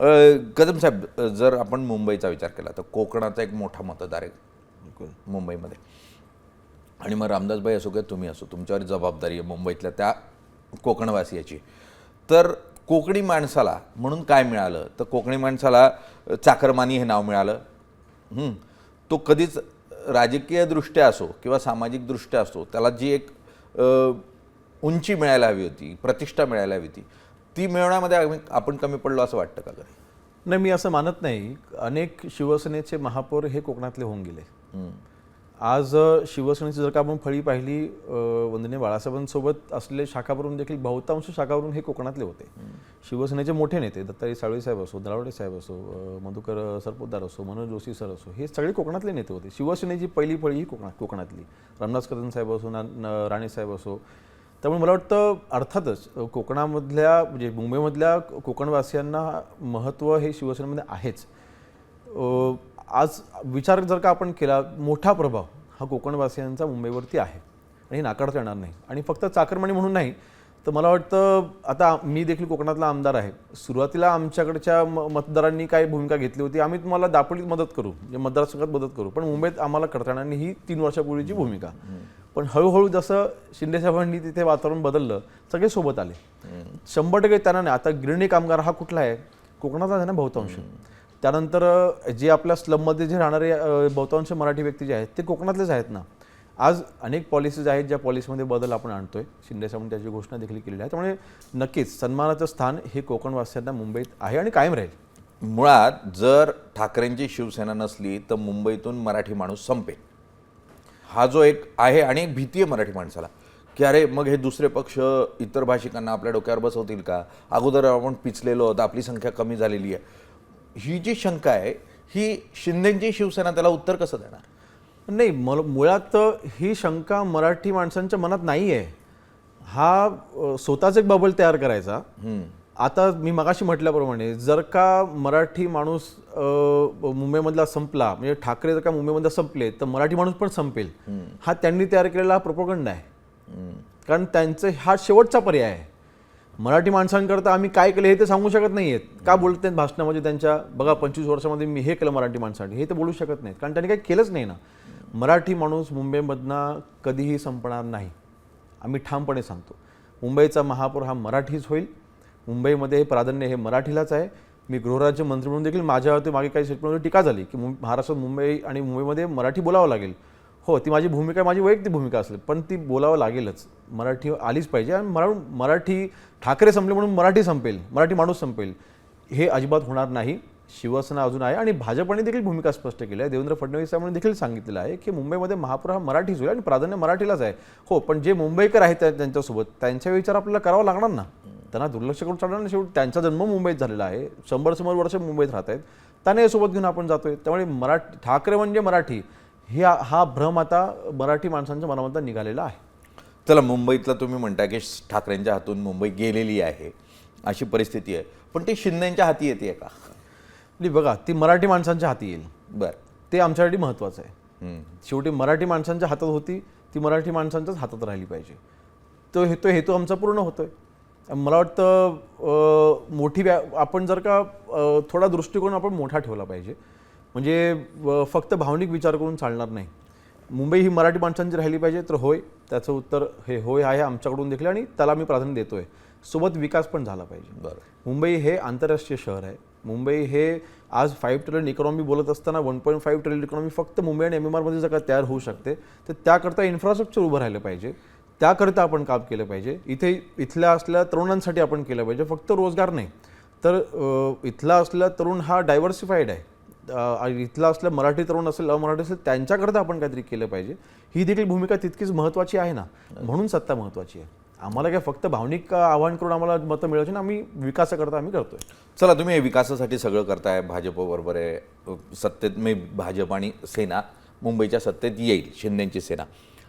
कदम साहेब जर आपण मुंबईचा विचार केला तर कोकणाचा एक मोठा मतदार आहे मुंबईमध्ये. आणि मग रामदासबाई असो किंवा तुम्ही असो तुमच्यावर जबाबदारी आहे मुंबईतल्या त्या कोकणवासियाची. तर कोकणी माणसाला म्हणून काय मिळालं? तर कोकणी माणसाला चाकरमानी हे नाव मिळालं. तो कधीच राजकीयदृष्ट्या असो किंवा सामाजिकदृष्ट्या असो त्याला जी एक उंची मिळायला हवी होती प्रतिष्ठा मिळायला हवी होती ती मिळवण्यामध्ये आपण कमी पडलो असं वाटतं का कधी? नाही मी असं मानत नाही. अनेक शिवसेनेचे महापौर हे कोकणातले होऊन गेले. आज शिवसेनेची जर का आपण फळी पाहिली वंदनीय बाळासाहेबांसोबत असलेले शाखावरून देखील बहुतांश शाखावरून हे कोकणातले होते. शिवसेनेचे मोठे नेते दत्ताजी साळवे साहेब असो दरावडे साहेब असो मधुकर सरपोतदार असो मनोज जोशी सर असो हे सगळे कोकणातले नेते होते. शिवसेनेची पहिली फळी ही कोकणा कोकणातली. रामदास कदम साहेब असो न- राणे साहेब असो त्यामुळे मला वाटतं अर्थातच कोकणामधल्या म्हणजे मुंबईमधल्या कोकणवासियांना महत्त्व हे शिवसेनेमध्ये आहेच. आज विचार जर का आपण केला मोठा प्रभाव हा कोकणवासियांचा मुंबईवरती आहे आणि हे नाकारता येणार नाही. आणि फक्त चाकरमानी म्हणून नाही तर मला वाटतं आता मी देखील कोकणातला आमदार आहे. सुरुवातीला आमच्याकडच्या म मतदारांनी काय भूमिका घेतली होती. आम्ही तुम्हाला दापोलीत मदत करू म्हणजे मतदारसंघात मदत करू. पण मुंबईत आम्हाला करता येणार नाही ही तीन वर्षापूर्वीची भूमिका. पण हळूहळू जसं शिंदे साहेबांनी तिथे वातावरण बदललं सगळे सोबत आले. शंभर टक्के त्यांना नाही. आता गिरणी कामगार हा कुठला आहे? कोकणाचा आहे ना बहुतांश. त्यानंतर जे आपल्या स्लममध्ये जे राहणारे बहुतांश मराठी व्यक्ती जे आहेत ते कोकणातलेच आहेत ना. आज अनेक पॉलिसीज आहेत ज्या पॉलिसीमध्ये बदल आपण आणतोय. शिंदे साहेबांनी त्याची घोषणा देखील केलेली आहे. त्यामुळे नक्कीच सन्मानाचं स्थान हे कोकणवासियांना मुंबईत आहे आणि कायम राहील. मुळात जर ठाकरेंची शिवसेना नसली तर मुंबईतून मराठी माणूस संपेल. हा जो एक आहे आणि एक भीती आहे मराठी माणसाला की अरे मग हे दुसरे पक्ष इतर भाषिकांना आपल्या डोक्यावर बसवतील का? अगोदर आपण पिचलेलो आहोत आपली संख्या कमी झालेली आहे. ही जी शंका आहे ही शिंदेची शिवसेना त्याला उत्तर कसं देणार? नाही मल मुळात ही शंका मराठी माणसांच्या मनात नाही आहे हा स्वतःच एक बबल तयार करायचा. आता मी मगाशी म्हटल्याप्रमाणे जर का मराठी माणूस मुंबईमधला संपला म्हणजे ठाकरे जर का मुंबईमधला संपले तर मराठी माणूस पण संपेल. हा त्यांनी तयार केलेला हा प्रोपोगंड आहे कारण त्यांचं हा शेवटचा पर्याय आहे. मराठी माणसांकरता आम्ही काय केलं हे ते सांगू शकत नाही आहेत का बोलत नाहीत भाषणामध्ये त्यांच्या बघा पंचवीस वर्षामध्ये मी हे केलं मराठी माणसासाठी हे ते बोलू शकत नाहीत. कारण त्यांनी काही केलंच नाही ना. मराठी माणूस मुंबईमधनं कधीही संपणार नाही. आम्ही ठामपणे सांगतो. मुंबईचा महापौर हा मराठीच होईल. मुंबईमध्ये हे प्राधान्य हे मराठीलाच आहे. मी गृहराज्य मंत्री म्हणून देखील माझ्यावरती मागे काही स्टेटमेंटवर टीका झाली की मुं- महाराष्ट्रात मुंबई आणि मुंबईमध्ये मराठी बोलावं लागेल. हो ती माझी भूमिका माझी वैयक्तिक भूमिका असेल पण ती बोलावं लागेलच. मराठी आलीच पाहिजे आणि मरा मराठी ठाकरे संपले म्हणून मराठी संपेल मराठी माणूस संपेल हे अजिबात होणार नाही. शिवसेना अजून आहे आणि भाजपने देखील भूमिका स्पष्ट केली आहे. देवेंद्र फडणवीस साहेबांनी देखील सांगितलेलं आहे की मुंबईमध्ये महापौर हा मराठीच होईल आणि प्राधान्य मराठीलाच आहे. हो पण जे मुंबईकर आहेत त्या- त्यांच्यासोबत त्यांचा विचार आपल्याला करावा लागणार ना? त्यांना दुर्लक्ष करून चालणार नाही शेवटी त्यांचा जन्म मुंबईत झालेला आहे. शंभर शंभर वर्ष मुंबईत राहत आहेत. त्यांना सोबत घेऊन आपण जातोय. त्यामुळे मराठी ठाकरे म्हणजे मराठी. हे हा भ्रम आता मराठी माणसांच्या मनामधून निघालेला आहे. चला मुंबईतला तुम्ही म्हणता की ठाकरेंच्या हातून मुंबई गेलेली आहे. अशी परिस्थिती आहे. पण ती शिंदेच्या हाती येते का? नाही बघा ती मराठी माणसांच्या हाती येईल. बर. ते आमच्यासाठी महत्त्वाचं आहे. शेवटी मराठी माणसांच्या हातात होती ती मराठी माणसांच्याच हातात राहिली पाहिजे. तो हे तो हेतू आमचा पूर्ण होतोय. मला वाटतं मोठी व्या आपण जर का थोडा दृष्टिकोन आपण मोठा ठेवला पाहिजे. म्हणजे फक्त भावनिक विचार करून चालणार नाही. मुंबई ही मराठी माणसांची राहिली पाहिजे तर होय त्याचं उत्तर हे होय आहे आमच्याकडून देखील आणि त्याला मी प्राधान्य देतोय. सोबत विकास पण झाला पाहिजे. बरं. मुंबई हे आंतरराष्ट्रीय शहर आहे. मुंबई हे आज फाईव्ह ट्रिलियन इकॉनॉमी बोलत असताना one point five trillion economy फक्त मुंबई आणि एम एम आरमध्ये जर का तयार होऊ शकते तर त्याकरता इन्फ्रास्ट्रक्चर उभं राहिलं पाहिजे. त्याकरता आपण काम केलं पाहिजे. इथे इथल्या असल्या तरुणांसाठी आपण केलं पाहिजे. फक्त रोजगार नाही. तर इथला असलेला तरुण हा डायव्हर्सिफाईड आहे. आणि इथला असलं मराठी तरुण असेल अमराठी असेल त्यांच्याकरता आपण काहीतरी केलं पाहिजे. ही देखील भूमिका तितकीच महत्त्वाची आहे ना. म्हणून सत्ता महत्त्वाची आहे. आम्हाला काय फक्त भावनिक आव्हान करून आम्हाला मतं मिळवायची ना आम्ही विकासाकरता आम्ही करतोय. चला तुम्ही विकासासाठी सगळं करताय. भाजपबरोबर आहे. सत्तेत मी भाजप आणि सेना मुंबईच्या सत्तेत येईल शिंदेची सेना.